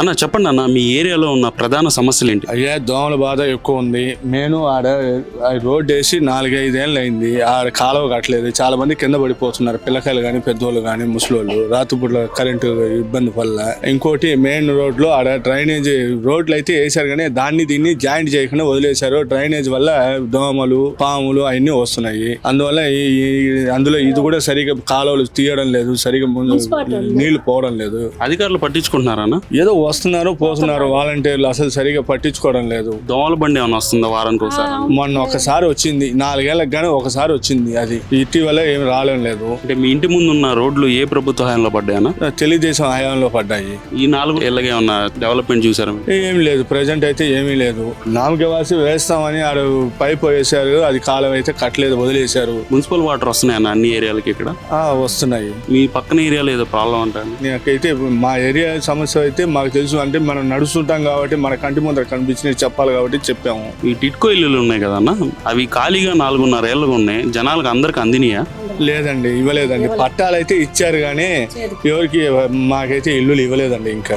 అన్న చెప్పండి అన్న మీ ఏరియాలో ఉన్న ప్రధాన సమస్యలు ఏంటి? అయ్యా దోమల బాధ ఎక్కువ ఉంది. నేను ఆడ ఆ రోడ్డు వేసి నాలుగైదేళ్ళు అయింది. ఆడ కాలువ కట్టలేదు. చాలా మంది కింద పడిపోతున్నారు. పిల్లకాయలు కానీ పెద్దోళ్ళు కానీ ముసలోళ్ళు. రాత్రిపూట్ల కరెంటు ఇబ్బంది వల్ల. ఇంకోటి మెయిన్ రోడ్లో ఆడ డ్రైనేజ్ రోడ్లు అయితే వేశారు కానీ దాన్ని దీన్ని జాయింట్ చేయకుండా వదిలేశారు. డ్రైనేజ్ వల్ల దోమలు పాములు అవన్నీ వస్తున్నాయి. అందువల్ల అందులో ఇది కూడా సరిగా కాలువలు తీయడం లేదు. సరిగా ముందు నీళ్ళు పోవడం లేదు. అధికారులు పట్టించుకుంటున్నారా అన్న? ఏదో వస్తున్నారు పోతున్నారు. వాలంటీర్లు అసలు సరిగా పట్టించుకోవడం లేదు. దోమల బండి ఏమైనా వస్తుందా వారానికి ఒకసారి? మొన్న ఒకసారి వచ్చింది. నాలుగేళ్ళకు గానీ ఒకసారి వచ్చింది అది. ఇటీవల ఏం రావడం లేదు. అంటే మీ ఇంటి ముందు ఉన్న రోడ్లు ఏ ప్రభుత్వ హయాంలో పడ్డాయనా? తెలుగుదేశం హయాంలో పడ్డాయి. ఈ నాలుగు ఏళ్ళగా ఏమన్నా డెవలప్మెంట్ చూసారా? ఏం లేదు. ప్రజెంట్ అయితే ఏమీ లేదు. నామకేవాసి వేస్తామని ఆడు పైప్ వేశారు. అది కాలం అయితే కట్టలేదు వదిలేశారు. మున్సిపల్ వాటర్ వస్తున్నాయన్న అన్ని ఏరియాలకి ఇక్కడ? ఆ వస్తున్నాయి. మీ పక్కన ఏరియాలో ఏదో ప్రాబ్లం అంటాను నాకైతే మా ఏరియా సమస్య అయితే మాకు తెలుసు అంటే మనం నడుస్తుంటాం కాబట్టి మన కంటి ముందర కనిపించినవి చెప్పాలి కాబట్టి చెప్పాము. ఈ టిట్కో ఇల్లులు ఉన్నాయి కదన్న? అవి ఖాళీగా నాలుగున్నర ఏళ్ళగా ఉన్నాయి. జనాలకు అందరికి అందినయా? లేదండి ఇవ్వలేదండి. పట్టాలు అయితే ఇచ్చారు కానీ ఎవరికి మాకైతే ఇల్లులు ఇవ్వలేదండి ఇంకా.